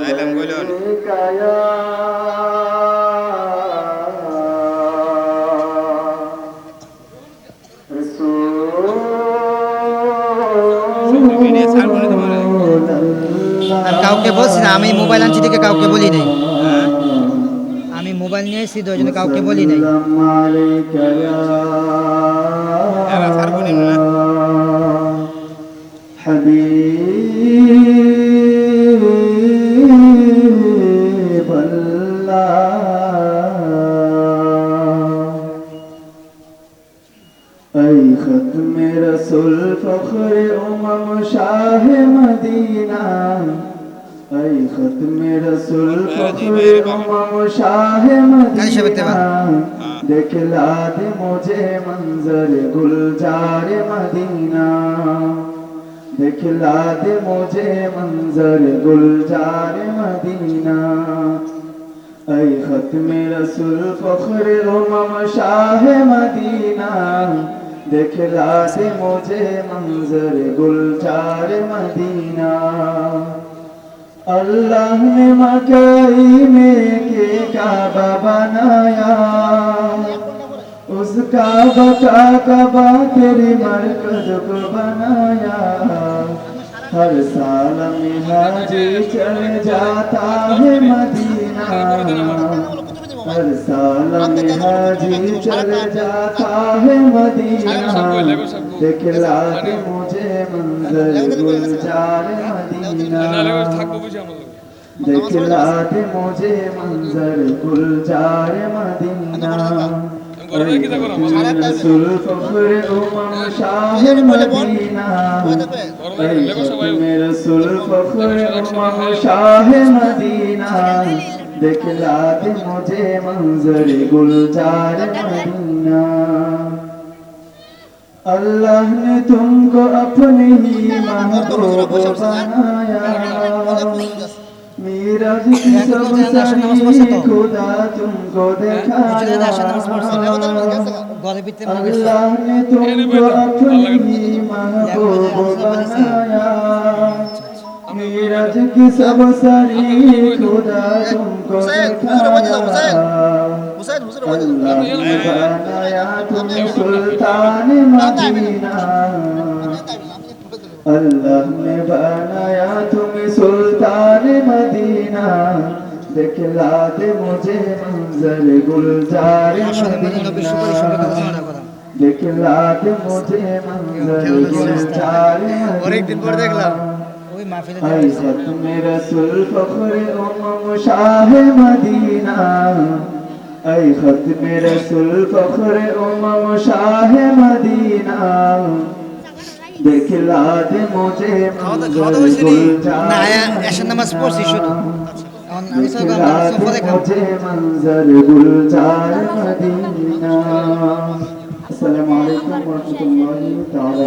তাইলাম কইলুন আর কাউকে বলছি না আমি মোবাইল আনছি থেকে কাউকে বলি নাই। আমি মোবাইল নিয়ে এসেছি তো জন্য কাউকে বলি নাই। হাবিব ای ختم رسول فخر امم شاہ مدینہ۔ ای ختم رسول فخر امم شاہ مدینہ۔ دکھلا دے مجھے منظر گلزار مدینہ۔ دکھلا دے مجھے منظر گلزار مدینہ۔ ऐ खत्म रसूल फख्र उमम शाह मदीना। दिखला दे मुझे मंजर गुलजार मदीना। अल्लाह ने मकई में के काबा बनाया उस काबा का काबा तेरे मरकज को बनाया। हर साल में हाजी चल जाता है मदीना। हर साल में हाजी चल जाता है मदीना दिखला दे मुझे मंजर गुलजार मदीना दिखला दे मुझे मंजर गुलजार मदीना रसूल फख्र उमम शाह मदीना में रसूल फख्र उमम शाह देख लागे मुझे मंजर गुलजार मदीना अल्लाह ने तुमको अपने ही महबूब बनाया मेरा की सब सही खुदा तुमको दिखाया अल्लाह ने तुमको अपनी महबूब बनाया की सब सारी खुदा तुमको सुल्तान मदीना अल्लाह ने बनाया तुम्हें सुल्तान मदीना दिखला दे मुझे मंजर गुलजार मदीना दिखला दे मुझे मंजर गुलजार मदीना ওই মাহফিলে মেরা তুল ফখরে উমম শাহ মদিনা। আই খতম রাসূল ফখরে উমম শাহ মদিনা। দেখলা দে মোজে না? এসে নামাজ পড়ছি শুধু। আসসালামু আলাইকুম ওয়া রাহমাতুল্লাহি তাআলা